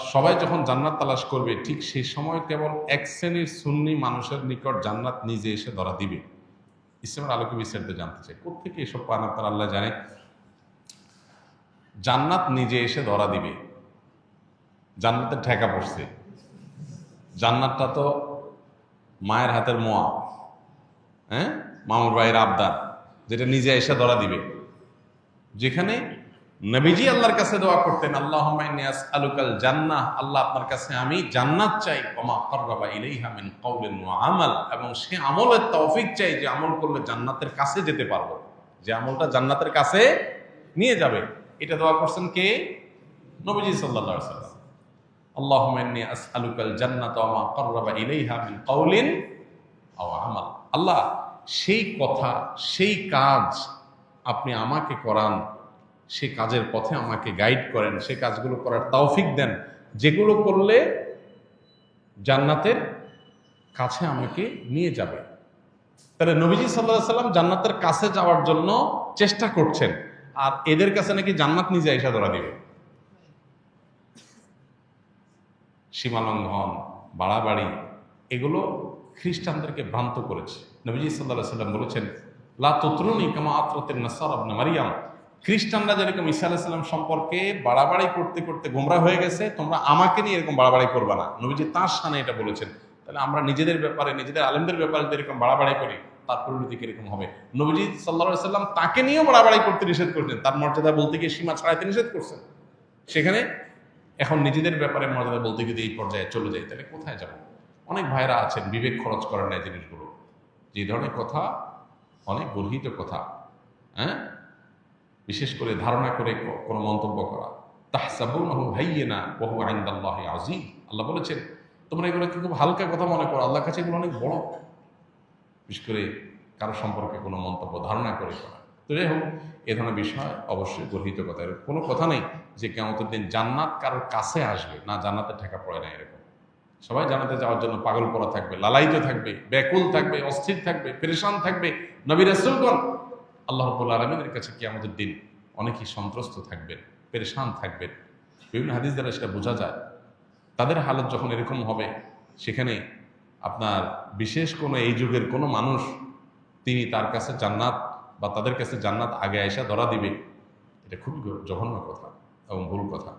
সবাই যখন জান্নাত তালাশ করবে, ঠিক সেই সময় কেবল এক শ্রেণির সুন্নি মানুষের নিকট জান্নাত নিজে এসে ধরা দিবে। ইসলামের আলোকে বিস্তারিত জানতে চাই। কোথেকে এসব পান আপনার? আল্লাহ জানে। জান্নাত নিজে এসে ধরা দিবে। জান্নাতের ঠেকা পড়ছে। জান্নাতটা তো মায়ের হাতের মোয়া। হ্যাঁ? মামুর ভাইয়ের আবদার, যেটা নিজে এসে ধরা দিবে। যেখানে নবীজি আল্লাহর কাছে দোয়া করতেন আল্লাহ আলুকাল জান্নাহ। আল্লাহ আপনার কাছে আমি জান্নাত চাই। কমা এবং সে আমলের তৌফিক চাই যে আমল করলে জান্নাতের কাছে যেতে পারব। যে আমলটা জান্নাতের কাছে নিয়ে যাবে। এটা দোয়া করছেন কে? নবীজি সাল্লাল্লাহু আলাইহি সাল্লাম জান্নাতা আল্লাহ, সেই কথা, সেই কাজ আপনি আমাকে করান। সে কাজের পথে আমাকে গাইড করেন, সে কাজগুলো করার তৌফিক দেন। যেগুলো করলে জান্নাতের কাছে আমাকে নিয়ে যাবে। তাহলে নবীজি সাল্লাহ সাল্লাম জান্নাতের কাছে যাওয়ার জন্য চেষ্টা করছেন। আর এদের কাছে নাকি জান্নাত নিজে এসে ধরা দিবে। সীমালঙ্ঘন, বাড়াবাড়ি, এগুলো খ্রিস্টানদেরকে ভ্রান্ত করেছে। নবীজি সাল্লাহ সাল্লাম বলেছেন, লা ততরুনি কামা আত্রতের নাসার আবনা মারিয়াম। খ্রিস্টানরা যেরকম ঈসা আলাইসাল্লাম সম্পর্কে বাড়াবাড়ি করতে করতে গোমরা হয়ে গেছে, তোমরা আমাকে নিয়ে এরকম বাড়াবাড়ি করবা না। নবীজি তার সানে এটা বলেছেন। তাহলে আমরা নিজেদের ব্যাপারে, নিজেদের আলেমদের ব্যাপারে যদি এরকম বাড়াবাড়ি করি, তার পরিণতি কীরকম হবে? নবীজি সাল্লা সাল্লাম তাকে নিয়েও বাড়াবাড়ি করতে নিষেধ করছেন। তার মর্যাদা বলতে গিয়ে সীমা ছাড়াইতে নিষেধ করছেন। সেখানে এখন নিজেদের ব্যাপারে মর্যাদা বলতে গিয়ে এই পর্যায়ে চলে যায় তাহলে কোথায় যাব? অনেক ভাইরা আছেন, বিবেক খরচ করেন না জিনিসগুলো। যে ধরনের কথা, অনেক গর্হিত কথা। হ্যাঁ? বিশেষ করে ধারণা করে কোনো মন্তব্য করা। তাহসাবুনাহু হাইয়িনা ওয়া হুয়া ইনদাল্লাহি আযীম। আল্লাহ বলেছেন, তোমরা এগুলো খুব হালকা কথা মনে করো। আল্লাহর কাছে এগুলো অনেক বড়। বিশেষ করে কারও সম্পর্কে কোনো মন্তব্য, ধারণা করে করা। তো যাই হোক, এ ধরনের বিষয় অবশ্যই গর্হিত কথা। এর কোনো কথা নেই যে কেমতের দিন জান্নাত কারোর কাছে আসবে। না জান্নাতে ঠেকা পড়ে না এরকম। সবাই জানাতে যাওয়ার জন্য পাগল করা থাকবে, লালায়িত থাকবে, ব্যাকুল থাকবে, অস্থির থাকবে, পেরেশান থাকবে। নবী রাসূলগণ আল্লাহ রব্বুল আলমিনের কাছে কি আমাদের দিন অনেকেই সন্ত্রস্ত থাকবেন, পেরেশান থাকবেন। বিভিন্ন হাদিস দ্বারা সেটা বোঝা যায়। তাদের হালত যখন এরকম হবে, সেখানে আপনার বিশেষ কোনো এই যুগের কোনো মানুষ তিনি তার কাছে জান্নাত বা তাদের কাছে জান্নাত আগে আয়সা ধরা দিবে, এটা খুবই জঘন্য কথা এবং ভুল কথা।